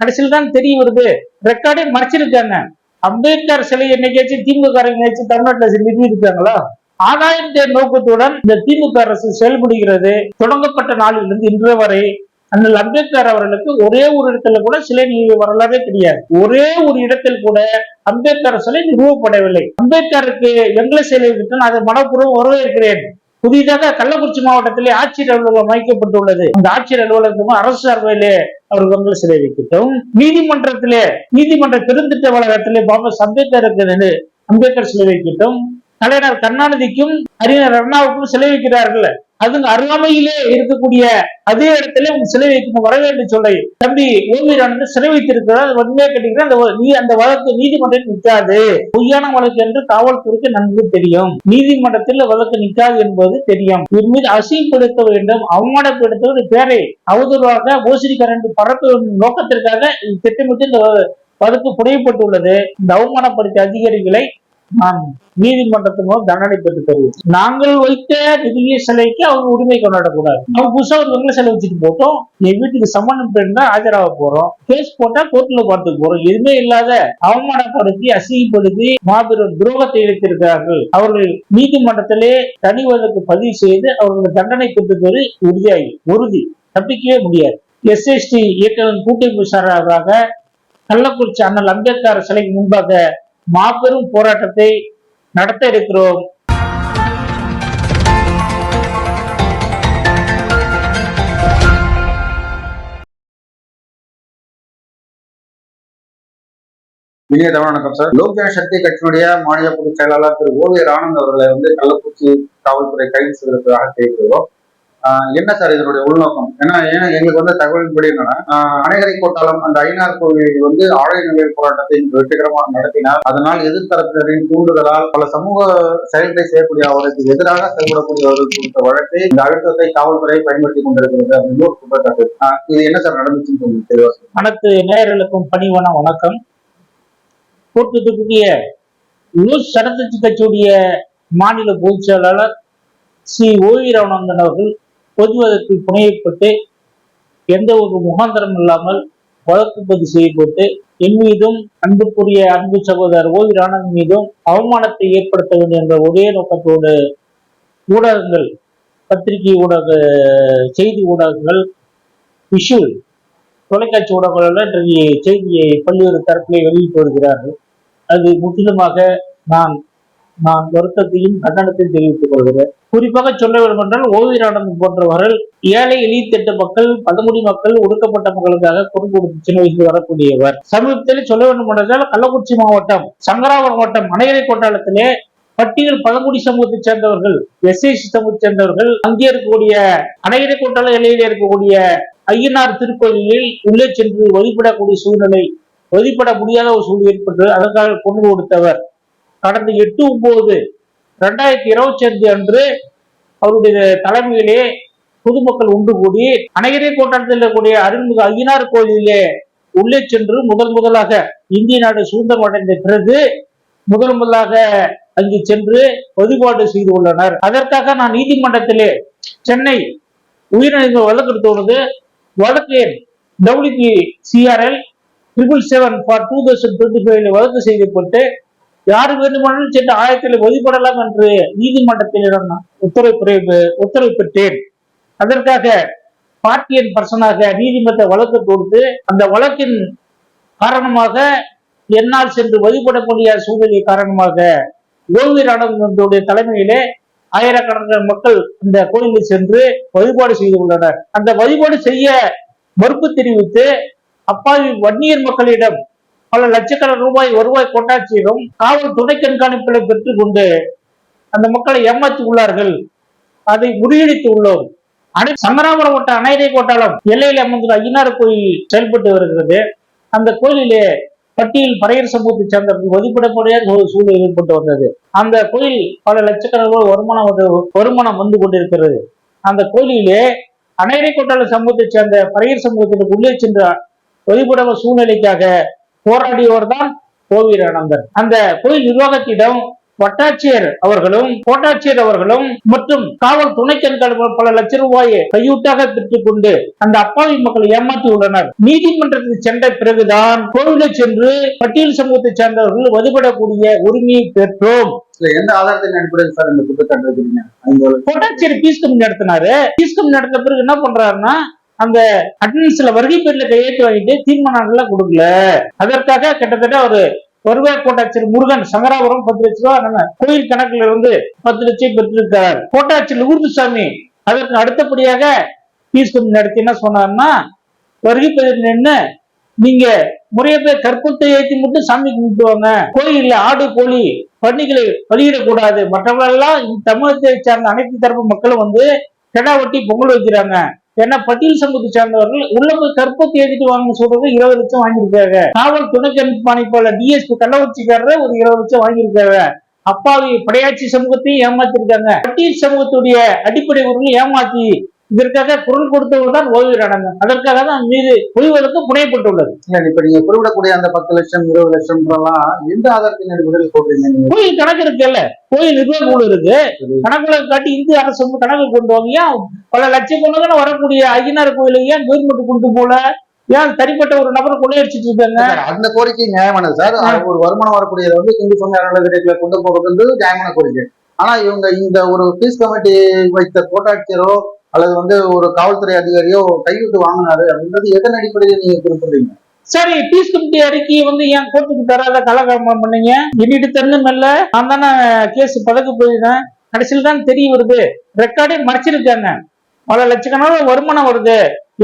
கடைசியில் தான் தெரிய வருது. ரெக்கார்டே மறைச்சிருக்காங்க அம்பேத்கர் சிலை என்னைக்காச்சும் திமுக எங்கேயாச்சும் தமிழ்நாட்டில் நிறுவி இருக்காங்களா? ஆதாயத்தை நோக்கத்துடன் இந்த திமுக அரசு செயல்படுகிறது. தொடங்கப்பட்ட நாளிலிருந்து இன்று வரை அண்ணல் அம்பேத்கர் அவர்களுக்கு ஒரே ஒரு இடத்துல கூட சிலை நிறுவ வரலாறே கிடையாது. ஒரே ஒரு இடத்தில் கூட அம்பேத்கர் சிலை நிறுவப்படவில்லை. அம்பேத்கருக்கு வெங்கல சிலை விட்டு அதை மனப்பூர்வம் வரவேற்கிறேன். புதிதாக கள்ளக்குறிச்சி மாவட்டத்திலே ஆட்சியர் அலுவலகம் அமைக்கப்பட்டுள்ளது. அந்த ஆட்சியர் அலுவலகமும் அரசு சார்பிலே அவர் வெங்கல சிலை வைக்கட்டும் நீதிமன்றத்திலே நீதிமன்ற பெருந்திட்ட வளாகத்திலே பாபா அம்பேத்கருக்கு அம்பேத்கர் சிலை வைக்கட்டும் கலைஞர் கருணாநிதிக்கும் அறிஞர் அண்ணாவுக்கும் சிலை வைக்கிறார்கள் அதுங்க அருகாமையிலே இருக்கக்கூடிய அதே இடத்துல உங்க சிலை வைக்கணும் வர வேண்டும் சொல்லை தம்பி ஓவியரானந்து சிலை வைத்திருக்கிறார். அது உண்மையா கேட்டீங்கன்னா அந்த வ- நீ அந்த வழக்கு நீதிமன்றம் நிற்காது. பொய்யான வழக்கு என்று காவல்துறைக்கு நன்கு தெரியும். நீதிமன்றத்தில் வழக்கு நிற்காது என்பது தெரியும். இவர் மீது அசிங்கப்படுத்த வேண்டும் அவமானப்படுத்த ஒரு பேரை அவதூறாக மோசடிக்காரன் பரப்ப நோக்கத்திற்காக திட்டமிட்டு இந்த வழக்கு புனையப்பட்டுள்ளது இந்த அவமானப்படுத்திய அதிகாரிகளை நான் நீதிமன்றத்தின் மூலம் தண்டனை பெற்று தருவோம் நாங்கள் வைத்த நிதிய சிலைக்கு அவங்க உரிமை கொண்டாடக்கூடாது. அவங்க புதுசா ஒரு வெங்கல சிலை வச்சுட்டு போட்டோம். என் வீட்டுக்கு சம்மந்தம் பெண்ணா ஆஜராக போறோம். கேஸ் போட்டா கோர்ட்ல பார்த்துக்கு போறோம். எதுவுமே இல்லாத அவமானப்படுத்தி அசிங்கப்படுத்தி மாபெரும் துரோகத்தை இழைத்திருக்கிறார்கள். அவர்கள் நீதிமன்றத்திலே தனி வழக்கு பதிவு செய்து அவர்களுக்கு தண்டனை பெற்று தரு உறுதியாகி உறுதி. தப்பிக்கவே முடியாது. எஸ்எஸ்டி இயக்கம் கூட்டமைப்பு சார்பாக கள்ளக்குறிச்சி அண்ணல் அம்பேத்கர் சிலைக்கு முன்பாக மாபெரும் போராட்டத்தை நடத்த இருக்கிறோம். இனிய தமிழ் வணக்கம் சார் லோக் சக்தி கட்சியினுடைய மாநில பொதுச் செயலாளர் திரு ஓவியர் ஆனந்த் அவர்களை வந்து கள்ளக்குறிச்சி காவல்துறை கைது செய்திருப்பதாக கேட்கிறோம் என்ன சார் இதனுடைய உள்நோக்கம்? ஏன்னா ஏன்னா எங்களுக்கு வந்து தகவலின்படி என்னன்னா ஆஹ் அணைகரை கோட்டாலம் அந்த ஐநார் கோவில் வந்து ஆலய நிலைய போராட்டத்தை வெற்றிகரமாக நடத்தினார். அதனால் எதிர்த்தரப்பினரின் தூண்டுதலால் பல சமூக செயல்களை செய்யக்கூடிய அவருக்கு எதிராக செயல்படக்கூடியவர்கள் குறித்த வழக்கை இந்த அழுத்தத்தை காவல்துறை பயன்படுத்தி கொண்டிருக்கிறது அப்படின்னு ஒரு குற்றச்சாட்டு. இது என்ன சார் நடந்துச்சுன்னு தெளிவா. அனைத்து நேயர்களுக்கும் பணிவான வணக்கம். கூட்டத்துக்குரிய லூஸ் சடத்துச்சி கட்சியுடைய மாநில பொதுச் செயலாளர் சி. ஓவிரானந்தன் அவர்கள் பொதுவதற்கு புனையப்பட்டு எந்த ஒரு முகாந்திரம் இல்லாமல் வழக்கு பதிவு செய்யப்பட்டு என் மீதும் அன்புக்குரிய அன்பு சகோதரர் ஓவிர் ஆனந்த் மீதும் அவமானத்தை ஏற்படுத்த வேண்டும் என்ற ஒரே நோக்கத்தோடு ஊடகங்கள் பத்திரிகை ஊடக செய்தி ஊடகங்கள் விஷுவல் தொலைக்காட்சி ஊடகங்களில் இன்றைய செய்தியை பல்வேறு தரப்பிலே வெளியிட்டு வருகிறார்கள். அது முற்றிலுமாக நான் நான் வருத்தத்தையும் கண்டனத்தையும் தெரிவித்துக் கொள்கிறேன். குறிப்பாக சொல்ல வேண்டும் என்றால் ஓவியரானந்தம் போன்றவர்கள் ஏழை எளிய திட்ட மக்கள் பழங்குடி மக்கள் ஒடுக்கப்பட்ட மக்களுக்காக குரல் கொடுத்து சின்ன வயசில் வரக்கூடியவர். சமீபத்தில் சொல்ல வேண்டும் என்றால் கள்ளக்குறிச்சி மாவட்டம் சங்கராபுரம் மாவட்டம் அணையரை கோட்டாளத்திலே பட்டியல் பழங்குடி சமூகத்தைச் சேர்ந்தவர்கள் எஸ்ஐசி சமூகத்தைச் சேர்ந்தவர்கள் அங்கே இருக்கக்கூடிய அணையரை கோட்டாள எல்லையில் இருக்கக்கூடிய ஐயனார் திருக்கோயிலில் உள்ளே சென்று வழிபடக்கூடிய சூழ்நிலை வழிபட முடியாத ஒரு சூழ்நிலை ஏற்பட்டு அதற்காக கொண்டு கொடுத்தவர். கடந்த எட்டு ஒன்பது ரெண்டாயிரத்தி இருபத்தி அஞ்சு அன்று அவருடைய தலைமையிலே பொதுமக்கள் ஒன்று கூடி அனைகரே கோட்டத்தில் இருக்கக்கூடிய அருள்மிகு ஐயனார் கோயிலிலே உள்ளே சென்று முதல் முதலாக இந்திய நாடு சுதந்திரம் அடைந்த பிறகு முதல் முதலாக அங்கு சென்று வழிபாடு செய்து உள்ளனர் அதற்காக நான் நீதிமன்றத்திலே சென்னை உயிரிழந்த வழக்கு எடுத்துள்ளது வழக்கு எண் WP CRL triple seven four two thousand twenty ஃபைவ்ல வழக்கு செய்யப்பட்டு யார் வேண்டுமானாலும் சென்று ஆயத்தில் வழிபடலாம் என்று நீதிமன்றத்திடம் நான் உத்தரவு பிறகு- உத்தரவு பெற்றேன். அதற்காக பார்ட்டியன் பர்சனாக நீதிமன்ற வழக்கு கொடுத்து அந்த வழக்கின் காரணமாக என்னால் சென்று வழிபடக்கூடிய சூழ்நிலை காரணமாக ஓவியர் ஆனந்தனுடைய தலைமையிலே ஆயிரக்கணக்கான மக்கள் இந்த கோயிலில் சென்று வழிபாடு செய்து உள்ளனர் அந்த வழிபாடு செய்ய மறுப்பு தெரிவித்து அப்பாவி வன்னியர் மக்களிடம் பல லட்சக்கணக்கான ரூபாய் வருவாய் கொண்டாட்சியிலும் காவல் துணை கண்காணிப்புகளை பெற்றுக் கொண்டு அந்த மக்களை ஏமாற்றி உள்ளார்கள். அதை முறியடித்து உள்ளோம். அனை சங்கராபுரம் வட்ட அனைதை கோட்டாலம் எல்லையில் அமைந்துள்ள ஐயனார் கோயில் செயல்பட்டு வருகிறது. அந்த கோயிலிலே பட்டியல் பறையர் சமூகத்தை சேர்ந்த வழிபட முடியாத ஒரு சூழ்நிலை ஏற்பட்டு வந்தது. அந்த கோயில் பல லட்சக்கணக்கான வருமானம் வந்து வருமானம் வந்து கொண்டிருக்கிறது. அந்த கோயிலிலே அணையரை கோட்டால சமூகத்தை சேர்ந்த பறையர் சமூகத்திற்கு உள்ளே சென்ற வழிபட சூழ்நிலைக்காக போராடியவர் தான் கோவீரானந்தர் அந்த கோயில் நிர்வாகத்திடம் வட்டாட்சியர் அவர்களும் கோட்டாட்சியர் அவர்களும் மற்றும் காவல் துணை கண்காணிப்பாளர் பல லட்சம் ரூபாயை கையூட்டாக பெற்றுக் கொண்டு அந்த அப்பாவி மக்களை ஏமாற்றி உள்ளனர். நீதிமன்றத்துக்கு சென்ற பிறகுதான் கோவிலை சென்று பட்டியல் சமூகத்தை சேர்ந்தவர்கள் வழிபடக்கூடிய உரிமையை பெற்றோம். எந்த ஆதாரத்தின் அடிப்படையில் சார் இந்த குற்றச்சாட்டு இருக்கிறீங்க ஐந்து வருடம் கோட்டாட்சியர் பீஸ் கம்மி நடத்தினாரு. பீஸ் கம்மி நடத்தின பிறகு என்ன பண்றாருன்னா அந்த அட்டண்டன்ஸ்ல வருகை பேர்ல கையெழுத்து வாங்கிட்டு தீர்மானங்கள்லாம் கொடுக்கல. அதற்காக கிட்டத்தட்ட ஒரு வருவாய் கோட்டாட்சியர் முருகன் சங்கராபுரம் பத்து லட்ச ரூபாய் நம்ம கோயில் கணக்குல இருந்து பத்து லட்சம் பெற்றிருக்கிறார் கோட்டாட்சியர் ஊர்துசாமி அதற்கு அடுத்தபடியாக பீஸ் நடத்தி என்ன சொன்னார்னா வருகை பேர் நின்று நீங்க முறைய பேர் கற்பத்தை ஏற்றி மட்டும் சாமி கும்பிட்டுவாங்க கோயில்ல ஆடு கோழி பன்னிகளை வெளியிடக்கூடாது மற்றவர்களெல்லாம் தமிழகத்தை சார்ந்த அனைத்து தரப்பு மக்களும் வந்து கெடா ஒட்டி பொங்கல் வைக்கிறாங்க. ஏன்னா பட்டியல் சமூகத்தை சார்ந்தவர்கள் உள்ள போய் கற்பத்தை ஏத்திட்டு வாங்க சொல்றது இருபது லட்சம் வாங்கியிருக்காங்க. காவல் துணை கண்காணிப்பாளர் டிஎஸ்பி கள்ளவச்சிக்காரர் ஒரு இருபது லட்சம் வாங்கியிருக்காங்க. அப்பாவி படையாட்சி சமூகத்தையும் ஏமாத்திருக்காங்க. பட்டியல் சமூகத்துடைய அடிப்படை உரிமை ஏமாத்தி இதற்காக குரல் கொடுத்தவர்கள் தான் ஓய்வு அதற்காக தான் மீது பொய்வதற்கு புனையப்பட்டுள்ளது. இப்ப நீங்க குறிப்பிடக்கூடிய அந்த பத்து லட்சம் இருபது லட்சம் எந்த ஆதாரத்தின் அடிப்படையில் சொல்றீங்க நீங்க? கோயில் கணக்கு இருக்குல்ல கோயில் நிர்வாக குழு இருக்கு. கணக்குல காட்டி இந்திய அரசு கணக்கு கொண்டு வாங்க ஏன் பல லட்சக்கணக்கான வரக்கூடிய ஐயனார் கோயிலை ஏன் கவர்மெண்ட் கொண்டு போல? ஏன் தனிப்பட்ட ஒரு நபர் கொள்ளையடிச்சிட்டு இருக்காங்க? அந்த கோரிக்கை நியாயமானது சார். ஒரு வருமானம் வரக்கூடியதை வந்து இந்து அறநிலையத்துறைக்குள்ள கொண்டு போகிறதுன்றது நியாயமான கோரிக்கை. ஆனா இவங்க இந்த ஒரு பீஸ் கமிட்டி வைத்த கோட்டாட்சியரோ அல்லது வந்து ஒரு காவல்துறை அதிகாரியோ கையெழுத்து வாங்கினாரு அப்படின்றது எதன் அடிப்படையில் நீங்க குறிப்பிடுறீங்க? சரி பீஸ் கமிட்டி அறிக்கையை வந்து ஏன் கோர்ட்டுக்கு தராத கலகாமம் பண்ணீங்க? என்னிட்டு தெரிஞ்சும் இல்ல. நான் தானே கேஸ் பதக்க போயிருந்தேன் கடைசியில் தான் தெரிய வருது. ரெக்கார்டே மறைச்சிருக்காங்க பல லட்சக்கணக்கான வருமானம் வருது.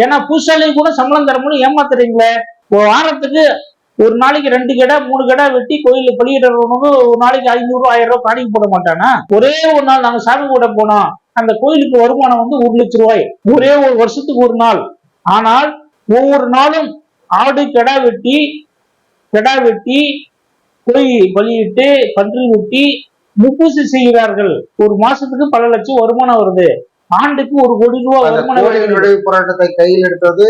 ஏன்னா பூசாலி கூட சம்பளம் தரமுன்னு ஏமாத்துறீங்களே. ஒரு வாரத்துக்கு ஒரு நாளைக்கு ரெண்டு கடை மூணு கடை வெட்டி கோயில பலியிடறவனுக்கு ஒரு நாளைக்கு ஐநூறு ஆயிரம் ரூபாய் காணிக்கு போட மாட்டானா? ஒரே ஒரு நாள் நாங்க சாமி கூட போனோம். அந்த கோயிலுக்கு வருமானம் வந்து ஒரு லட்சம் ரூபாய். ஒரே ஒரு வருஷத்துக்கு ஒரு நாள். ஆனால் ஒவ்வொரு நாளும் ஆடு கிடா வெட்டி கிடா வெட்டி கோழி பலியிட்டு பன்றி வெட்டி முப்பூசி செய்கிறார்கள். ஒரு மாசத்துக்கு பல லட்சம் வருமானம் வருது. ஆண்டுக்கு ஒரு கோடி ரூபாய் வருமானம் போராட்டத்தை கையில் எடுத்தது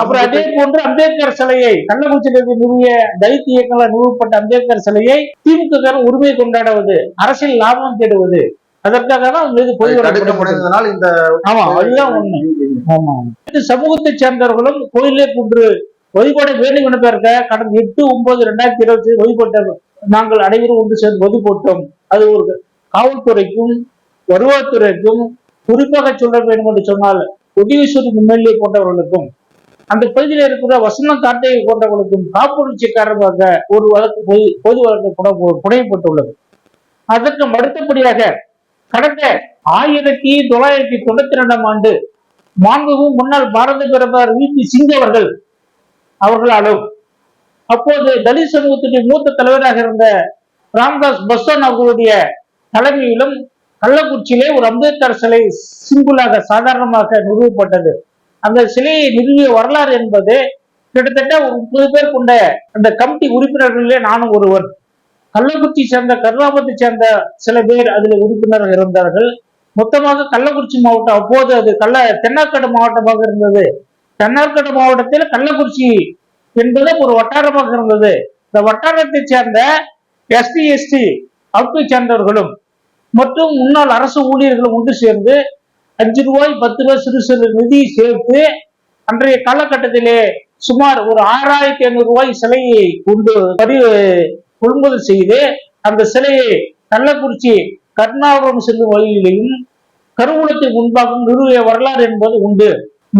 அப்புறம் அதே போன்று அம்பேத்கர் சிலையை கள்ளக்குறிச்சியில் நிறுவிய தலித் இயக்கங்களால் நிறுவப்பட்ட அம்பேத்கர் சிலையை திமுக உரிமை கொண்டாடுவது அரசியல் லாபம் தேடுவது. அதற்காக தான் மீது பொய் வழக்கு இந்த ஆமா அதுதான் உண்மை. ஆமா. இந்த சமூகத்தை சேர்ந்தவர்களும் கோயிலே குன்று வேண்டும் என இருக்க கடந்த எட்டு ஒன்பது ரெண்டாயிரத்தி இருபத்தி வழிபட்ட நாங்கள் அனைவரும் ஒன்று சேர்ந்து வழி போட்டோம் அது ஒரு காவல்துறைக்கும் வருவாய்த்துறைக்கும் குறிப்பாக சொல்ல வேண்டும் என்று சொன்னால் உதயசூரி எம்எல்ஏ போன்றவர்களுக்கும் அந்த பகுதியில் இருக்கிற வசந்தம் கார்த்திகை போன்றவர்களுக்கும் காப்புணர்ச்சி காரணமாக ஒரு வழக்கு பொது பொது வழக்கு புனையப்பட்டுள்ளது. அதற்கு அடுத்தபடியாக கடந்த ஆயிரத்தி தொள்ளாயிரத்தி தொண்ணூத்தி ரெண்டாம் ஆண்டு மாண்புமிகு முன்னாள் பாரத பிரதமர் வி. பி. சிங் அவர்கள் அவர்களாலும் அப்போது தலித் சமூகத்துடைய மூத்த தலைவராக இருந்த ராம்தாஸ் பஸ்வான் அவர்களுடைய தலைமையிலும் கள்ளக்குறிச்சியிலே ஒரு அம்பேத்கர் சிலை சிம்பிளாக சாதாரணமாக நிறுவப்பட்டது. அந்த சிலையை நிறுவிய வரலாறு என்பது கிட்டத்தட்ட ஒரு முப்பது பேர் கொண்ட அந்த கமிட்டி உறுப்பினர்களிலே நானும் ஒருவன். கள்ளக்குறிச்சி சேர்ந்த கருணாபத்தை சேர்ந்த சில பேர் அதில் உறுப்பினர்கள் இருந்தார்கள். மொத்தமாக கள்ளக்குறிச்சி மாவட்டம் அப்போது அது கள்ள தென்னார்காடு மாவட்டமாக இருந்தது. தென்னார்காடு மாவட்டத்தில் கள்ளக்குறிச்சி என்பது ஒரு வட்டாரமாக இருந்தது. இந்த வட்டாரத்தை சேர்ந்த எஸ்டி எஸ்டி அமைப்பை சேர்ந்தவர்களும் மற்றும் முன்னாள் அரசு ஊழியர்களும் ஒன்று சேர்ந்து அஞ்சு ரூபாய் பத்து ரூபாய் சிறு சிறு நிதி சேர்த்து அன்றைய காலகட்டத்திலே சுமார் ஒரு ஆறாயிரத்தி ஐநூறு ரூபாய் சிலையை கொண்டு கொள்முதல் செய்து அந்த சிலையை கள்ளக்குறிச்சி கருணாபுரம் செல்லும் வழியிலையும் கருவூலத்திற்கு முன்பாகவும் நிறுவிய வரலாறு என்பது உண்டு.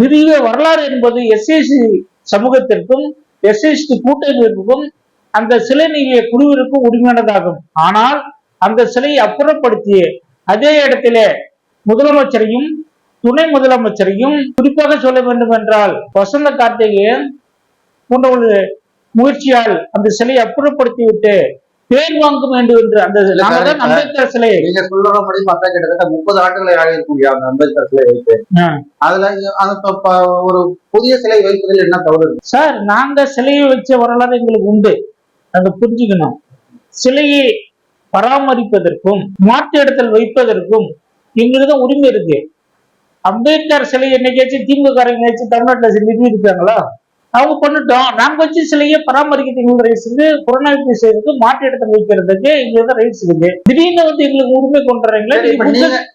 நிறுவிய வரலாறு என்பது எஸ்எஸ்சி சமூகத்திற்கும் எஸ்எஸ்டி கூட்டமைப்புக்கும் அந்த சிலை நீங்கிய குழுவிற்கும் உரிமையானதாகும். ஆனால் அந்த சிலையை அப்புறப்படுத்தி அதே இடத்திலே முதலமைச்சரையும் துணை முதலமைச்சரையும் குறிப்பாக சொல்ல வேண்டும் என்றால் வசந்த கார்த்திகேயன் போன்ற ஒரு முயற்சியால் அந்த சிலையை அப்புறப்படுத்தி விட்டு பேர் வாங்க வேண்டும் என்று அந்த அம்பேத்கர் சிலையை நீங்க சொல்றபடி பார்த்தா கிட்டத்தட்ட முப்பது ஆண்டுகளை ஆகியிருக்கும் இல்லையா அந்த அம்பேத்கர் சிலை வைத்து. அதுல அந்த ஒரு புதிய சிலை வைப்பதில் என்ன தவறு? சார் நாங்க சிலையை வச்ச வரலாறு எங்களுக்கு உண்டு. அதை புரிஞ்சுக்கணும். சிலையை பராமரிப்பதற்கும் மாற்று இடத்தில் வைப்பதற்கும் எங்களுக்கு தான் உரிமை இருக்கு. அம்பேத்கர் சிலை என்னைக்காச்சும் திமுக காரங்க தமிழ்நாட்டில் நிறுவி இருக்காங்களா அவங்க பண்ணிட்டோம் நாங்க வச்சு சிலையை பராமரிக்கிறதுக்கு ரைட்ஸ் இருக்கு புறநாய்ப்பு செய்யறதுக்கு மாட்டு இடத்துல வைக்கிறதுக்கு இங்க ரைட்ஸ் இருக்கு. திடீர்னு வந்து எங்களுக்கு உரிமை கொண்டுறீங்களா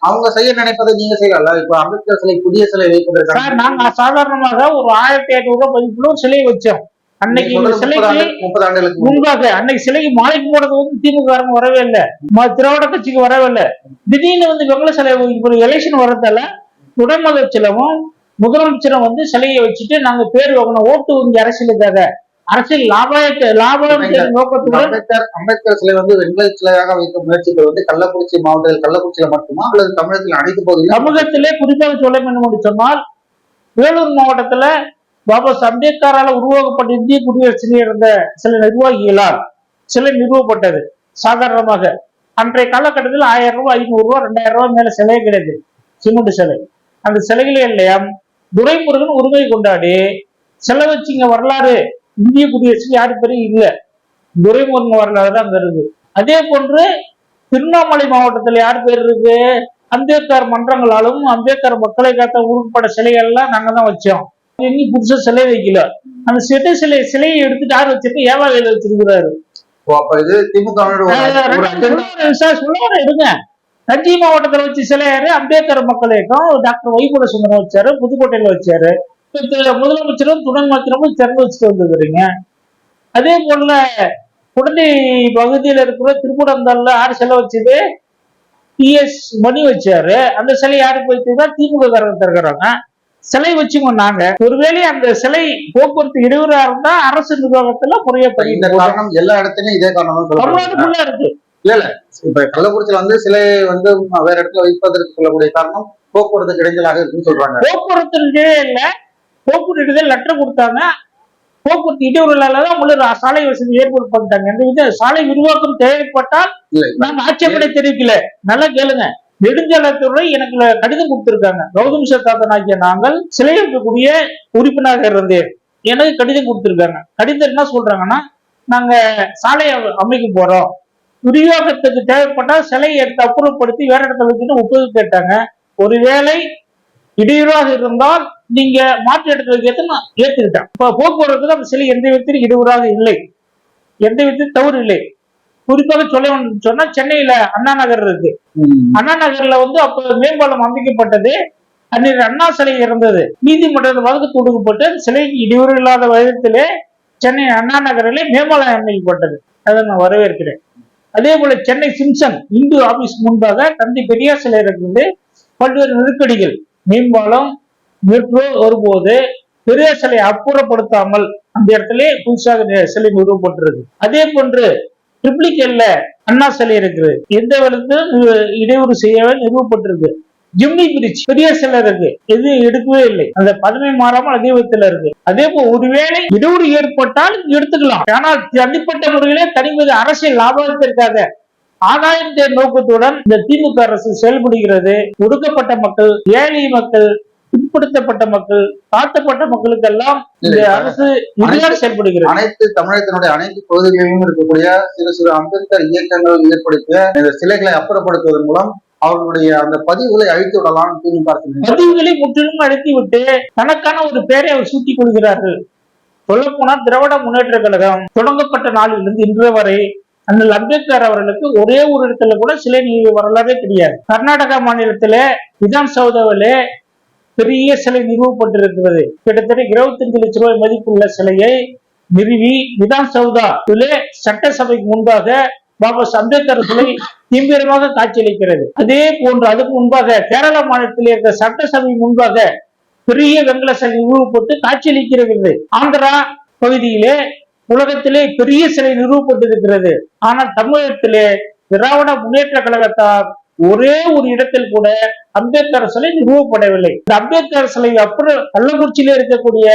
அவங்க செய்ய நினைப்பதை நீங்க செய்யல இப்ப அம்பேத்கர் சிலை புதிய சிலை சார் வைப்பதற்கான நாங்க சாதாரணமாக ஒரு ஆயிரத்தி ஐநூறு ரூபாய் மதிப்புல ஒரு சிலையை வச்சோம். அன்னைக்கு சிலைக்கு. முன்பாக அன்னைக்கு சிலைக்கு மாலைக்கு போடுறது வந்து திமுக காரங்க வரவே இல்லை. திராவிட கட்சிக்கு வரவே இல்லை. திடீர்னு வந்து வெங்கல சிலை எலெக்ஷன் வர்றதால துணைமுதலமைச்சரும் முதலமைச்சரும் வந்து சிலையை வச்சுட்டு நாங்க பேர் வாங்கணும். ஓட்டு வங்கி அரசியலுக்காக. அரசியல் லாபாயத்தை லாபம் நோக்கத்துடன் அம்பேத்கர் அம்பேத்கர் சிலை வந்து வெண்கல சிலையாக வைக்க முயற்சிகள் வந்து கள்ளக்குறிச்சி மாவட்டத்தில் கள்ளக்குறிச்சியில மட்டுமா அல்லது தமிழகத்தில் அனைத்து பகுதியிலும்? தமிழகத்திலே குறிப்பாக சொல்ல வேண்டும் என்று சொன்னால் வேலூர் மாவட்டத்துல பாபா அம்பேத்கரால உருவாக்கப்பட்ட இந்திய குடியரசில் இருந்த சில நிர்வாகிகளால் சிலை நிறுவப்பட்டது சாதாரணமாக. அன்றைய காலகட்டத்தில் ஆயிரம் ரூபாய் ஐநூறு ரூபாய் ரெண்டாயிரம் ரூபாய் மேல சிலை கிடையாது. சிமெண்ட் சிலை. அந்த சிலைகளே இல்லையா? துரைமுருகன் உரிமை கொண்டாடி. சிலை வச்சுங்க வரலாறு. இந்திய குடியரசுக்கு யாரு பேரும் இல்ல. துரைமுருகன் வரலாறு தான் அங்க இருக்கு. அதே போன்று திருவண்ணாமலை மாவட்டத்துல யார் பேர் இருக்கு? அம்பேத்கர் மன்றங்களாலும் அம்பேத்கர் மக்களை காத்த உருப்பட சிலைகள் எல்லாம் நாங்க தான் வச்சோம். இன்னி புதுசா சிலை வைக்கல. அந்த சிலை சிலை சிலையை எடுத்துட்டு யார் வச்சிருக்க? ஏவாவையில வச்சிருக்கிறாரு. இருங்க தஞ்சை மாவட்டத்துல வச்சு சிலை யாரு அம்பேத்கர் மக்கள் இயக்கம் டாக்டர் வைகுட சுந்தரம் வச்சாரு புதுக்கோட்டையில வச்சாரு. முதலமைச்சரும் துணை அமைச்சரும் திறந்து வச்சுட்டு வந்துருக்கிறீங்க. அதே போல குடந்தை பகுதியில இருக்கிற திருப்பூரந்தாள்ல யாரு சிலை வச்சது டிஎஸ் மணி வச்சாரு. அந்த சிலை யாருக்கு வைத்ததா திமுக காரங்க திறக்கிறாங்க சிலை வச்சுங்க நாங்க. ஒருவேளை அந்த சிலை போக்குவரத்து இடையூறா இருந்தா அரசு நிர்வாகத்துல காரணம் எல்லா இடத்துலயும் இதே காரணம் தமிழ்நாடு சொல்லப்படுது ஃபுல்லா இருக்கு இப்ப கள்ளக்குறிச்சியில வந்து சிலை வந்து வேற இடத்துல வைப்பதற்கு சொல்லக்கூடிய காரணம் போக்குவரத்து இடைஞ்சலாக இருக்குன்னு சொல்றாங்க. போக்குவரத்து இல்ல. போக்குவரத்து லெட்டர் கொடுத்தாங்க. போக்குவரத்து இடையூறுகளால தான் உங்களுக்கு சாலை வசதி ஏற்பாடு பண்ணிட்டாங்க இந்த வித சாலை விரிவாக்கம் தேவைப்பட்டால் இல்ல நாங்க ஆட்சேபனை தெரிவிக்கல. நல்லா கேளுங்க. நெடுஞ்சாலைத்துறை எனக்கு கடிதம் கொடுத்திருக்காங்க. கௌதம் சத்தாத்தன் ஆகிய நாங்கள் சிலை இருக்கக்கூடிய உறுப்பினராக இருந்தேன் எனக்கு கடிதம் கொடுத்திருக்காங்க. கடிதம் என்ன சொல்றாங்கன்னா நாங்க சாலையை அமைக்க போறோம். விரிவாக்கத்துக்கு தேவைப்பட்டா சிலையை எடுத்து அப்புறப்படுத்தி வேற இடத்துல வச்சுட்டு ஒப்புதல் கேட்டாங்க ஒருவேளை இடையூறாக இருந்தால் நீங்க மாற்று இடத்துல வைக்கிறது நான் ஏத்துக்கிட்டேன். இப்ப போக்குவரத்துக்கு அந்த சிலை எந்த விதத்திலும் இடையூறாக இல்லை. எந்த விதத்திலும் தவறு இல்லை. குறிப்பாக சொல்ல சொன்னா சென்னையில அண்ணா நகர் இருக்கு. அண்ணா நகர்ல வந்து அப்ப மேம்பாலம் அமைக்கப்பட்டது. அன்னைக்கு அண்ணா சிலை இருந்தது. நீதிமன்றத்தில் வழக்கு தொடுக்கப்பட்டு சிலைக்கு இடையூறு இல்லாத விதத்திலே சென்னை அண்ணா நகரிலே மேம்பாலம் அமைக்கப்பட்டது. அதை நான் வரவேற்கிறேன். அதே போல சென்னை சிம்சன் இந்து ஆபீஸ் முன்பாக தந்தை பெரியார் சிலை இருக்குது பல்வேறு நெருக்கடிகள். மேம்பாலம் மெட்ரோ வரும்போது பெரியார் சிலை அப்புறப்படுத்தாமல் அந்த இடத்துல புதுசாக சிலை நிறுவப்பட்டிருக்கு. அதே போன்று ட்ரிப்ளிகேல்ல அண்ணா சிலை இருக்குது எந்த விதத்திலும் இடையூறு செய்ய நிறுவப்பட்டிருக்கு. Jimny bridge. பெரிய சிலை இருக்கு. எது எடுக்கவே இல்லை. அந்த பதவி மாறாமல் அதே விதத்துல இருக்கு. அதே போல் ஒருவேளை இடையூறு ஏற்பட்டால் எடுத்துக்கலாம். ஆனால் தனிப்பட்ட முறையிலே தனிமது அரசியல் லாபத்திற்காக ஆதாயம் தேர் நோக்கத்துடன் இந்த திமுக அரசு செயல்படுகிறது. ஒடுக்கப்பட்ட மக்கள் ஏழை மக்கள் பிற்படுத்தப்பட்ட மக்கள் தாழ்த்தப்பட்ட மக்களுக்கெல்லாம் இந்த அரசு இதுதான் செயல்படுகிறது. அனைத்து தமிழகத்தினுடைய அனைத்து பகுதிகளிலும் இருக்கக்கூடிய சிறு சிறு அம்பேத்கர் இயக்கங்கள் ஏற்படுத்திய இந்த சிலைகளை அப்புறப்படுத்துவதன் மூலம் அவர்களுடைய அந்த பதிவுகளை அழித்து விடலாம் பதிவுகளை முற்றிலும் அழித்து விட்டு தனக்கான ஒரு பெயரை அவர் சூட்டிக் கொள்கிறார்கள். சொல்லப்போனால் திராவிட முன்னேற்ற கழகம் தொடங்கப்பட்ட நாளிலிருந்து இன்று வரை அண்ணல் அம்பேத்கர் அவர்களுக்கு ஒரே ஒரு இடத்துல கூட சிலை நிறுவ வரலாறே கிடையாது. கர்நாடகா மாநிலத்தில விதான் சௌதாவிலே பெரிய சிலை நிறுவப்பட்டிருக்கிறது. கிட்டத்தட்ட இருபத்தஞ்சு லட்சம் ரூபாய் மதிப்புள்ள சிலையை நிறுவி விதான் சௌதாவிலே சட்டசபைக்கு முன்பாக பாபா அம்பேத்கர் சிலை தீவிரமாக காட்சியளிக்கிறது. அதே போன்று அதுக்கு முன்பாக கேரள மாநிலத்தில் இருக்கிற சட்டசபை முன்பாக பெரிய வெங்கல சிலை நிறுவப்பட்டு காட்சியளிக்கிறது. ஆந்திரா பகுதியிலே உலகத்திலே பெரிய சிலை நிறுவப்பட்டிருக்கிறது ஆனால் தமிழகத்திலே திராவிட முன்னேற்ற கழகத்தார் ஒரே ஒரு இடத்தில் கூட அம்பேத்கர் சிலை நிறுவப்படவில்லை இந்த அம்பேத்கர் சிலை அப்புறம் கள்ளக்குறிச்சியிலே இருக்கக்கூடிய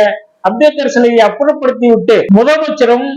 அம்பேத்கர் சிலையை அப்புறப்படுத்தி விட்டு முதலமைச்சரும்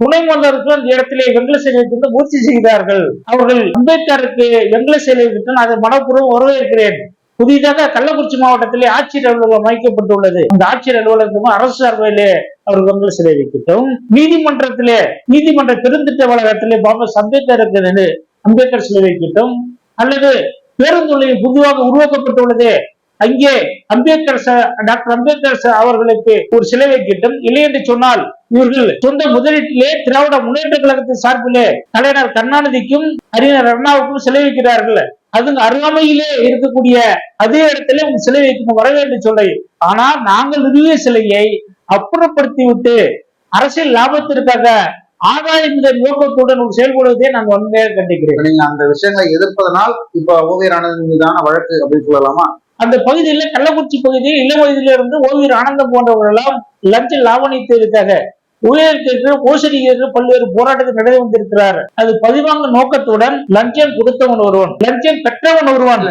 துணை மன்னருக்கு அந்த இடத்திலே வெங்கல சிலை வைத்து முயற்சி செய்கிறார்கள். அவர்கள் அம்பேத்கருக்கு வெங்கல சிலை வைத்து அதை மனப்பூர்வம் வரவேற்கிறேன். புதிதாக கள்ளக்குறிச்சி மாவட்டத்திலே ஆட்சியர் அலுவலகம் அமைக்கப்பட்டுள்ளது. அந்த ஆட்சியர் அலுவலகத்துக்கும் அரசு சார்பிலே அவர் வெங்கல சிலை வைக்கட்டும். நீதிமன்றத்திலே நீதிமன்ற பெருந்திட்ட வளாகத்திலே பாபா அம்பேத்கருக்கு நின்று அம்பேத்கர் சிலை வைக்கட்டும். அல்லது பேருந்து நிலையம் உருவாக்கப்பட்டுள்ளது அங்கே அம்பேத்கர் ச- டாக்டர் அம்பேத்கர் ச- அவர்களுக்கு ஒரு சிலை வைக்கட்டும். இல்லை என்று சொன்னால் இவர்கள் சொந்த முதலீட்டிலே திராவிட முன்னேற்ற கழகத்தின் சார்பிலே கலைஞர் கருணாநிதிக்கும் அறிஞர் அண்ணாவுக்கும் சிலை வைக்கிறார்கள். அது அருகாமையிலே இருக்கக்கூடிய அதே இடத்துல உங்க சிலை வைக்கணும் வர வேண்டும் சொல்லை. ஆனால் நாங்கள் நிறுவிய சிலையை அப்புறப்படுத்தி விட்டு அரசியல் லாபத்திற்காக ஆதாயம் நோக்கத்துடன் செயல்படுவதை நான் உண்மையாக கண்டிக்கிறேன் இப்ப நீங்க அந்த விஷயங்களை எதிர்ப்பதனால் இப்ப ஓவியர் ஆனந்த் மீதான வழக்கு அப்படின்னு சொல்லலாமா? அந்த பகுதியில கள்ளக்குறிச்சி பகுதியில் இளம் வயதில இருந்து ஓவியர் ஆனந்தம் போன்றவர்களெல்லாம் லஞ்ச லாவணியத்திற்காக ஊழியர்களுக்கு மோசடிகளுக்கு பல்வேறு போராட்டத்தில் நடந்து வந்திருக்கிறார். அது பதிவாங்க நோக்கத்துடன் லஞ்சம் கொடுத்தவன் ஒருவன். லஞ்சம் பெற்றவன் ஒருவன்.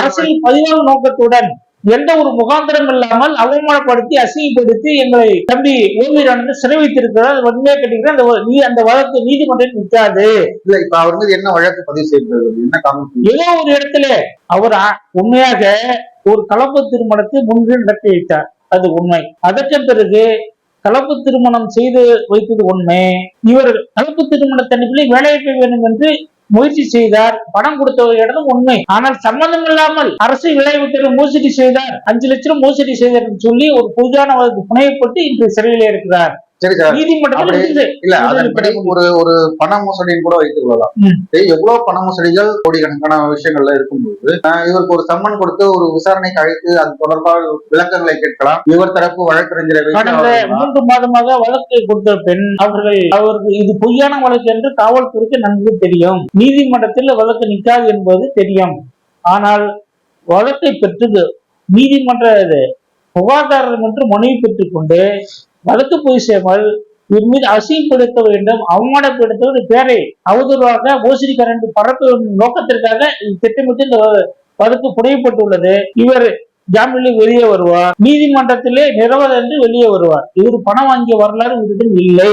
அரசியல் பதிவாங்க நோக்கத்துடன் எந்த ஒரு முகாந்திரம் இல்லாமல் அவமானப்படுத்தி அசிங்கப்படுத்தி எங்களை தம்பி ஓவியர் ஆனந்த் சிறை வைத்திருக்கிறார் அது வன்மையா கேட்டீங்கன்னா அந்த அந்த வழக்கு நீதிமன்றம் நிற்காது. இல்ல இப்ப அவர் மீது என்ன வழக்கு பதிவு காரணம் ஏதோ ஒரு இடத்துல அவர் உண்மையாக ஒரு கலப்பு திருமணத்தை முன்பு நடத்தி வைத்தார். அது உண்மை. அதற்கு பிறகு கலப்பு திருமணம் செய்து வைத்தது உண்மை. இவர் கலப்பு திருமணத்தன்னைக்குள்ளே வேலைவாய்ப்பு வேண்டும் என்று முயற்சி செய்தார். பணம் கொடுத்தவர் இடம் உண்மை. ஆனால் சம்மந்தம் இல்லாமல் அரசு விளைவித்திரு மோசடி செய்தார். அஞ்சு லட்சம் மோசடி செய்தார் என்று சொல்லி ஒரு பொதுவான வழக்கு புனையப்பட்டு இன்று சிறையில் இருக்கிறார். இல்ல அதன்படி ஒரு ஒரு பண மோசடின்னு கூட வைத்துக் கொள்ளலாம். எவ்வளவு பண மோசடிகள் கோடிக்கணக்கான விஷயங்கள்ல இருக்கும்போது இவருக்கு ஒரு சம்மன் கொடுத்து ஒரு விசாரணைக்கு அழைத்து அது தொடர்பாக விளக்கங்களை கேட்கலாம். இவர் தரப்பு வழக்கறிஞரை மூன்று மாதமாக வழக்கு கொடுத்த பெண் அவர்கள் அவருக்கு இது பொய்யான வழக்கு என்று காவல்துறைக்கு நன்கு தெரியும். நீதிமன்றத்தில் வழக்கு நிற்காது என்பது தெரியும். ஆனால் வழக்கை பெற்று நீதிமன்ற புகார்தாரர் என்று மனுவை பெற்றுக்கொண்டு வழக்கு போய் சேமல் இவர் மீது அசிங்கப்படுத்த வேண்டும். அவமானப்படுத்த ஒரு பேரை அவதூறாக மோசடிக்காரன் என்று பரப்ப நோக்கத்திற்காக திட்டமிட்டு இந்த வழக்கு புனையப்பட்டுள்ளது. இவர் ஜாமீனில் வெளியே வருவார். நீதிமன்றத்திலே நிரவல் என்று வெளியே வருவார். இவர் பணம் வாங்கிய வரலாறு இவரிடம் இல்லை.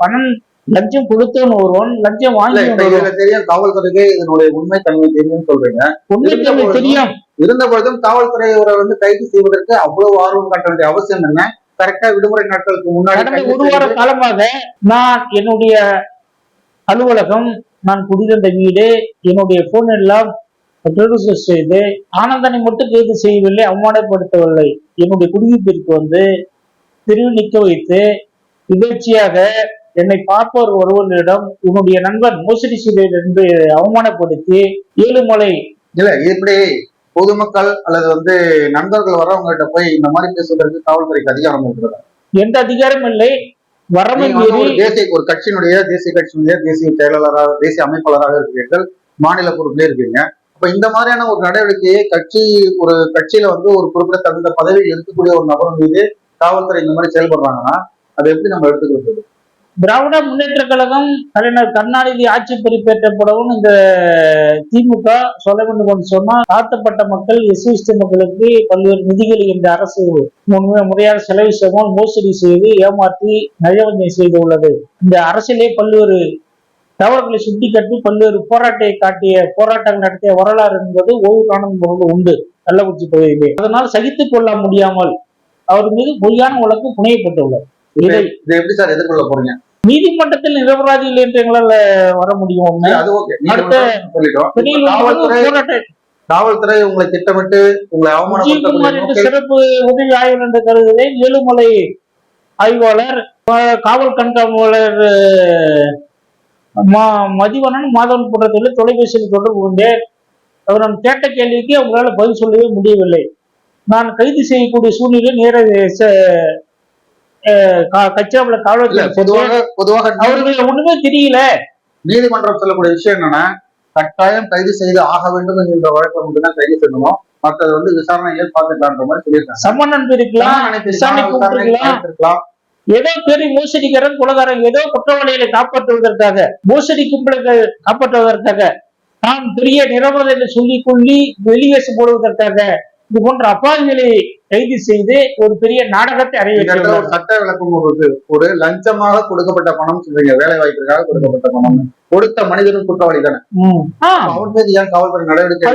பணம் லஞ்சம் கொடுத்தவன் ஒருவன் லஞ்சம் இதுல தெரியும் காவல்துறைக்கு இதனுடைய உண்மை தன்மை தெரியும் சொல்றீங்க உண்மைக்கு அவனுக்கு தெரியும். இருந்த பொழுதும் காவல்துறை இவரை வந்து கைது செய்வதற்கு அவ்வளவு ஆர்வம் காட்ட வேண்டிய அவசியம் என்ன? கரெக்டா விடுமுறை நாட்களுக்கு முன்னாடி ஒரு வார காலமாக நான் என்னுடைய அலுவலகம் நான் குடியிருந்த வீடு என்னுடைய போன் எல்லாம் ப்ரொடியூசர் செய்து ஆனந்தனை மட்டும் கைது செய்யவில்லை அவமானப்படுத்தவில்லை. என்னுடைய குடியிருப்பிற்கு வந்து தெருவு நிற்க வைத்து நிகழ்ச்சியாக என்னை பார்ப்பவர் ஒருவரிடம் உன்னுடைய நண்பன் மோசடி செய்தவர் என்று அவமானப்படுத்தி ஏழுமலை இல்ல இப்படி பொதுமக்கள் அல்லது வந்து நண்பர்கள் வரவங்க கிட்ட போய் இந்த மாதிரி பேசுவதற்கு காவல்துறைக்கு அதிகாரம் இருக்கிறதா? எந்த அதிகாரம் இல்லை. ஒரு தேசிய ஒரு கட்சியினுடைய தேசிய கட்சியினுடைய தேசிய செயலாளராக தேசிய அமைப்பாளராக இருக்கிறீர்கள். மாநில பொறுப்பிலே இருக்கீங்க. அப்ப இந்த மாதிரியான ஒரு நடவடிக்கையை கட்சி ஒரு கட்சியில வந்து ஒரு குறிப்பிட்ட தகுந்த பதவியில் இருக்கக்கூடிய ஒரு நபர் மீது காவல்துறை இந்த மாதிரி செயல்படுறாங்கன்னா அதை எப்படி நம்ம எடுத்துக்கிறது? திராவிட முன்னேற்ற கழகம் கலைஞர் கருணாநிதி ஆட்சி பொறுப்பேற்றப்படவும் இந்த திமுக சொல்ல வேண்டும் என்று சொன்னால் தாழ்த்தப்பட்ட மக்கள் எஸ்சிஎஸ்டி மக்களுக்கு பல்வேறு நிதிகளை இந்த அரசு முறையாக செலவு செய்வோம் மோசடி செய்து ஏமாற்றி நயவஞ்சனை செய்து உள்ளது. இந்த அரசியலே பல்வேறு தவறுகளை சுட்டிக்காட்டி பல்வேறு போராட்டத்தை காட்டிய போராட்டங்கள் நடத்திய வரலாறு என்பது ஒவ்வொரு காணும் உண்டு. கள்ளக்குறிச்சி பகுதியிலே. அதனால் சகித்துக் கொள்ள முடியாமல் அவர் மீது பொய்யான வழக்கு புனையப்பட்டுள்ளது. இதை இதை எப்படி சார் எதிர்கொள்ள போறீங்க? நீதிமன்றத்தில் நிரபராதி இல்லை என்று எங்களால் வர முடியும். அது ஓகே. அடுத்த காவல்துறை உங்களை திட்டமிட்டு உங்களை நோக்கில் சிறப்பு உதவி ஆய்வாளர் என்று கருதுகிறேன். ஏழுமலை ஆய்வாளர் காவல் கண்காணிப்பாளர் அஹ், ம- மதிவணன் மாதவன் போன்றதில் தொலைபேசியில் தொடர்பு கொண்டேன். அவர் நான் கேட்ட கேள்விக்கு அவங்களால பதில் சொல்லவே முடியவில்லை. நான் கைது செய்யக்கூடிய சூழ்நிலை நேர கச்சாவில் இல்ல காவல்துறை. பொதுவாக பொதுவாக அவர்களுக்கு ஒண்ணுமே தெரியல நீதிமன்றம் சொல்லக்கூடிய விஷயம் என்னன்னா கட்டாயம் கைது செய்து ஆக வேண்டும் என்கின்ற வழக்கம் மட்டும்தான் கைது செய்யணும் மற்றது வந்து விசாரணைகள் பார்த்துக்கலான்ற மாதிரி சொல்லியிருக்காங்க சம்மன் இருக்கலாம். ஏதோ பெரிய மோசடிக்காரன் கொலகாரன் ஏதோ குற்றவாளிகளை காப்பாற்றுவதற்காக மோசடி கும்பல்கள் காப்பாற்றுவதற்காக தான் பெரிய நிரபராதி என்று சொல்லிக் கொள்ளி வெளியேசு போடுவதற்காக இது போன்ற அப்பாவிகளை கைது செய்து ஒரு பெரிய நாடகத்தை அறிவிக்கிறார் சட்ட விளக்கம் ஒரு லஞ்சமாக கொடுக்கப்பட்ட பணம் சொல்றீங்க வேலை வாய்ப்பிற்காக கொடுக்கப்பட்ட பணம். கொடுத்த மனிதனும் குற்றவாளி தானே? அவன் மீது ஏன் காவல்துறை நடவடிக்கை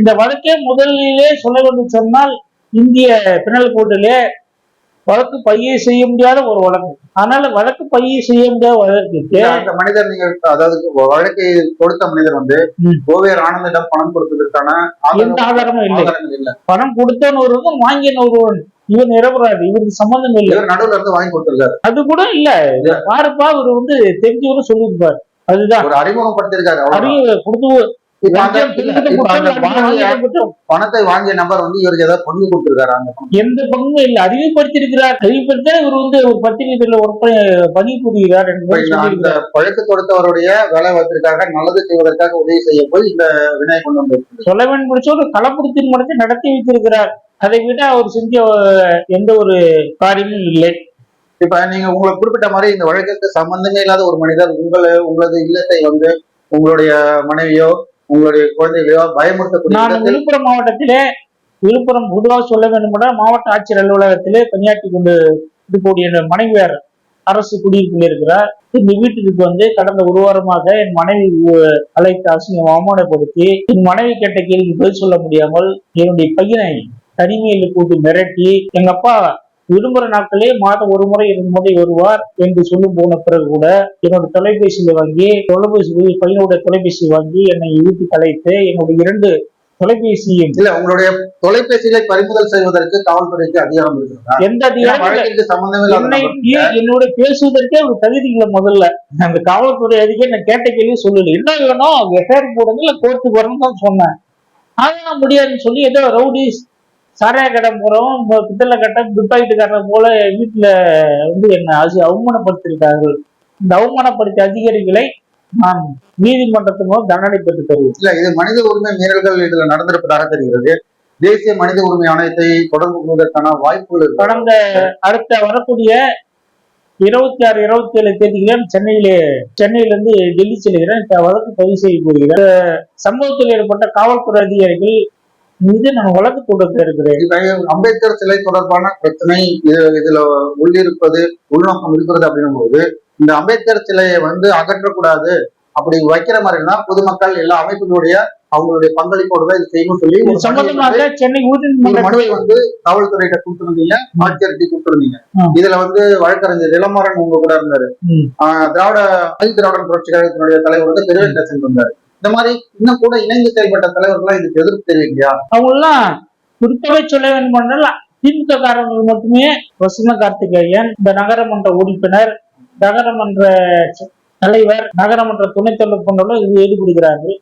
இந்த வழக்கே முதலிலே சொல்ல வேண்டும் சொன்னால் இந்திய பினல் கோர்ட்டிலே வழக்கு பையை செய்ய முடியாத ஒரு வழக்கு. அதனால வழக்கு பதிவு செய்ய முடியாத வழக்குக்கு அந்த மனிதர் நீங்க அதாவது வழக்கை கொடுத்த மனிதர் வந்து. ஓவியர் ஆனந்திடம் பணம் கொடுத்ததற்கான எந்த ஆதாரமும் இல்லை. பணம் கொடுத்தவன் ஒருவன் வாங்கின ஒருவன். இவன் நிரபராது இவருக்கு சம்பந்தம் இல்லை. இவர் நடுவுல இருந்து வாங்கி கொடுத்திருக்காரு. அது கூட இல்ல. பாருப்பா இவர் வந்து தெரிஞ்சவரும் சொல்லியிருப்பார். அதுதான். அறிமுகப்படுத்திருக்காரு. அறிவு கொடுத்து பணத்தை வாங்கிய நபர் வந்து இவருக்கு ஏதாவது பங்கு கொடுத்திருக்காரு எந்த பங்குமே இல்ல. அறிவுப்படுத்தியிருக்கிறார் அறிவுப்படுத்த இவர் வந்து ஒரு பத்திரிகையில ஒரு ப- பதிவு புரிகிறார் அந்த பழக்கு தொடுத்தவருடைய வேலை வாய்ப்பிற்காக நல்லது செய்வதற்காக உதவி செய்ய போய் இந்த வினை கொண்டு வேண்டும் முடிச்ச ஒரு களப்படுத்தின் மடத்தை நடத்தி வைத்திருக்கிறார். அதை விட அவர் செஞ்ச எந்த ஒரு காரியமும் இல்லை. இப்ப நீங்க உங்களுக்கு குறிப்பிட்ட மாதிரி இந்த வழக்குக்கு சம்பந்தமே இல்லாத ஒரு மனிதர் உங்களை உங்களது இல்லத்தை வந்து உங்களுடைய மனைவியோ உங்களுடைய குழந்தைகளையோ பயமுறுத்தக்கூடிய நான் விழுப்புரம் மாவட்டத்திலே விழுப்புரம் பொதுவாக சொல்ல வேண்டுமென்றால் மாவட்ட ஆட்சியர் அலுவலகத்திலே பணியாற்றி கொண்டு இருக்கக்கூடிய மனைவியார் அரசு குடியிருப்பில் இருக்கிறார். இந்த வீட்டுக்கு வந்து கடந்த ஒரு வாரமாக என் மனைவி அழைத்து அசிங்கம் அவமானப்படுத்தி என் மனைவி கேட்ட கேள்விக்கு பதில் சொல்ல முடியாமல் என்னுடைய பையனை தனிமையில் கூட்டி மிரட்டி எங்க அப்பா விடுமுறை நாட்களே மாதம் ஒரு முறை இரண்டு முறை வருவார் என்று சொல்லி போன பிறகு கூட என்னோட தொலைபேசியில வாங்கி தொலைபேசி பையனுடைய தொலைபேசி வாங்கி என்னை வீட்டுக்கு அழைத்து என்னுடைய இரண்டு தொலைபேசியும் இல்ல உங்களுடைய தொலைபேசிகளை பறிமுதல் செய்வதற்கு காவல்துறைக்கு அதிகாரம் இருக்கிறதா? எந்த அதிகாரம். என்னோட பேசுவதற்கே ஒரு தகுதி இல்லை முதல்ல. அந்த காவல்துறை அதிகாரி நான் கேட்ட கேள்வி சொல்லல. என்ன வேணும் எஃப்ஐஆர் போடுங்க இல்ல கோர்ட்டுக்கு வரணும் தான் சொன்னேன். அதெல்லாம் முடியாதுன்னு சொல்லி ஏதோ ரவுடிஸ் சாராய கடை போறோம். பித்தளை கட்டை துப்பாக்கிட்டு கட்டுற போல வீட்டுல வந்து என்ன அது அவமானப்படுத்திருக்கார்கள் இந்த அவமானப்படுத்திய அதிகாரிகளை நான் நீதிமன்றத்தின் மூலம் தண்டனை பெற்று தருவேன். இல்ல இது மனித உரிமை மீறல்கள் இதுல நடந்திருப்பதாக தெரிகிறது. தேசிய மனித உரிமை ஆணையத்தை தொடர்பு கொள்வதற்கான வாய்ப்புகள் கடந்த அடுத்த வரக்கூடிய இருபத்தி ஆறு இருபத்தி ஏழு தேதிகளில் சென்னையிலே சென்னையிலிருந்து டெல்லி செல்கிறேன். வழக்கு பதிவு செய்ய போகிறேன். இந்த சம்பவத்தில் ஏற்பட்ட காவல்துறை அதிகாரிகள் மீது நான் வழக்கு தொடுக்க இருக்கிறேன். அம்பேத்கர் சிலை தொடர்பான பிரச்சனை இது இதுல உள்ளிருப்பது உள்நோக்கம் இருக்கிறது அப்படின்னும் போது இந்த அம்பேத்கர் சிலையை வந்து அகற்றக்கூடாது அப்படி வைக்கிற மாதிரினா பொதுமக்கள் எல்லா அமைப்புகளுடைய அவங்களுடைய பங்களிப்போடு தான் இது செய்யணும் சொல்லி சம்பந்தமாக சென்னை மனுவை வந்து காவல்துறையிட்ட கொடுத்துருந்தீங்க ஆட்சியர்கிட்ட கொடுத்துருந்தீங்க. இதுல வந்து வழக்கறிஞர் இளமாறன் உங்க கூட இருந்தாரு. திராவிட திராவிடன் புரட்சி கழகத்தினுடைய தலைவர் வந்து பெருவெங்கடேசன் இருந்தாரு. இந்த மாதிரி இன்னும் கூட இணைந்து செயல்பட்ட தலைவர்கள்லாம் இதுக்கு எதிர்ப்பு தெரிவிக்கலையா? அவங்கெல்லாம் குறிப்பாக சொல்ல வேண்டும் என்றால் திமுக காரர்கள் மட்டுமே வசந்த கார்த்திகேயன் இந்த நகரமன்ற உறுப்பினர் நகரமன்ற தலைவர் நகரமன்ற துணைத் தலைவர் போன்றவர்கள் இதில் ஈடுபடுகிறார்கள்.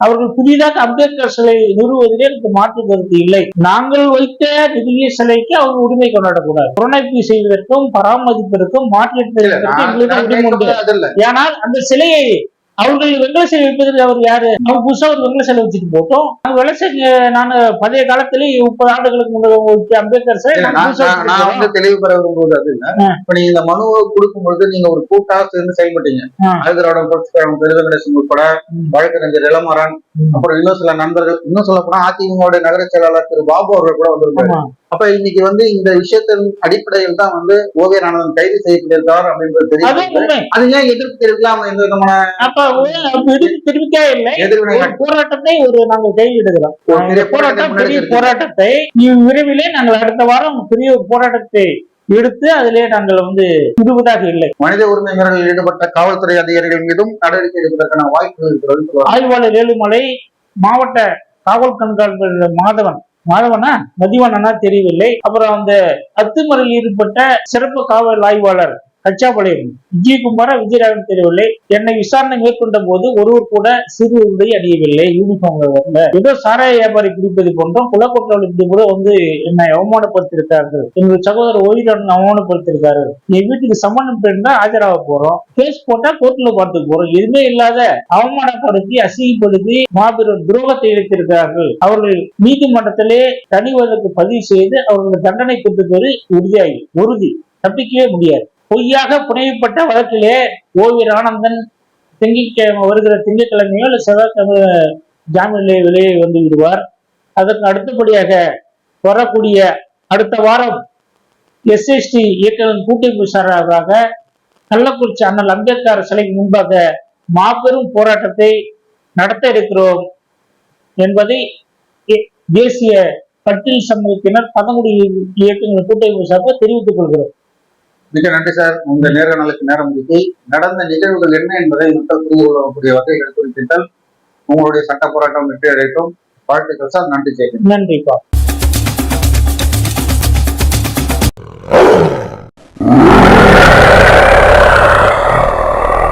அவர்கள் புதிதாக அம்பேத்கர் சிலை நிறுவுவதிலே எனக்கு மாற்று கருத்து இல்லை. நாங்கள் வைத்த நிதிய சிலைக்கு அவங்க உரிமை கொண்டாடக்கூடாது. புறநைப்பு செய்வதற்கும் பராமரிப்பதற்கும் இல்ல. ஏனால் அந்த சிலையை அவர்கள் வெங்கல சிலை வைப்பதற்கு அவர் யாரு அவங்க புதுசா ஒரு வெங்கல சிலை வச்சுட்டு போட்டோம் அவங்க வெள்ளை நான் பழைய காலத்திலே முப்பது ஆண்டுகளுக்கு முன்னாடி அம்பேத்கர் சிலை இல்ல, நான். வந்து தெளிவு பெற விரும்புவது அது இல்ல. இப்ப நீங்க இந்த மனுவை கொடுக்கும் பொழுது நீங்க ஒரு கூட்டா சேர்ந்து செயல்பட்டீங்க ஆ. ஆதிராவிட புரட்சி கழகம் பெருவெங்கடேசன் உட்பட. வழக்கறிஞர் இளமாறன் ம். அப்புறம் இன்னும் சில நண்பர்கள் இன்னும் சொல்ல போனா அதிமுக நகர செயலாளர் திரு பாபு அவர்கள் கூட வந்திருக்காரு. அப்ப இன்னைக்கு வந்து இந்த விஷயத்தின் அடிப்படையில் தான் வந்து ஓவியர் ஆனந்தன் கைது செய்யப்பட்டிருக்கார் அப்படின்றது தெரியும். அது ஏன் எதிர்ப்பு தெரிவிக்கலாம் எந்த விதமான அப்ப எதுக்கு தெரிவிக்கவே இல்லை. எதிர்வினை போராட்டத்தை ஒரு நாங்கள் கைவிடுகிறோம். போராட்டம் பெரிய. போராட்டத்தை விரைவிலே நாங்கள் அடுத்த வாரம் பெரிய போராட்டத்தை எடுத்து அதிலே நாங்கள் வந்து விடுவதாக இல்லை. மனித உரிமை மீறலில் ஈடுபட்ட காவல்துறை அதிகாரிகள் மீதும் நடவடிக்கை எடுப்பதற்கான வாய்ப்புகள். ஆய்வாளர் ஏழுமலை மாவட்ட காவல் கண்காணிப்பாளர் மாதவன் மாதவனா மதிவண்ணனா தெரியவில்லை அப்புறம் அந்த அத்துமறையில் ஈடுபட்ட சிறப்பு காவல் ஆய்வாளர் கச்சாபாளையம் விஜயகுமார விஜயராகவன் தெரியவில்லை என்னை விசாரணை மேற்கொண்ட போது ஒருவர் கூட சிறு உடை அணியவில்லை யூனிஃபார்ம்ல வரல. ஏதோ சாராய வியாபாரி பிடிப்பது போன்றும் குலக்கொற்றவர்களுக்கு கூட வந்து என்னை அவமானப்படுத்தியிருக்கார்கள். என்னுடைய சகோதரர் ஓய்வுடன் அவமானப்படுத்தியிருக்கார்கள். என் வீட்டுக்கு சம்மன் இருந்தா ஆஜராக போறோம். கேஸ் போட்டா கோர்ட்ல பார்த்துக்க போறோம். எதுவுமே இல்லாத அவமானப்படுத்தி அசிங்கப்படுத்தி மாபெரும் துரோகத்தை இழைத்திருக்கிறார்கள். அவர்கள் நீதிமன்றத்திலே தனி வழக்கு பதிவு செய்து அவர்கள் தண்டனை பெற்றுவது உறுதியாகி உறுதி. தப்பிக்கவே முடியாது. பொய்யாக புனையப்பட்ட வழக்கிலே ஓவியர் ஆனந்தன் திங்கட்கிழமை வருகிற திங்கட்கிழமையோ இல்லை செவ்வாய்க்கிழமை ஜாமீனிலே வெளியே வந்து விடுவார். அதற்கு அடுத்தபடியாக வரக்கூடிய அடுத்த வாரம் எஸ்எஸ்டி இயக்கத்தின் கூட்டமைப்பு சார்பாக கள்ளக்குறிச்சி அண்ணல் அம்பேத்கர் சிலைக்கு முன்பாக மாபெரும் போராட்டத்தை நடத்த இருக்கிறோம் என்பதை தேசிய பட்டியல் சமூகத்தினர் பதங்குடி இயக்கங்கள் கூட்டமைப்பு சார்பாக தெரிவித்துக் கொள்கிறோம். மிக நன்றி சார். உங்க நேர்காணலுக்கு நேரம் ஒதுக்கி நடந்த நிகழ்வுகள் என்ன என்பதை மக்கள் புரிந்து கொள்ளக்கூடிய வகைகள் குறிப்பிட்டால் உங்களுடைய சட்ட போராட்டம் வெற்றி அடையட்டும். வாழ்த்துக்கள் சார். நன்றி. செய்கிறேன் நன்றிப்பா.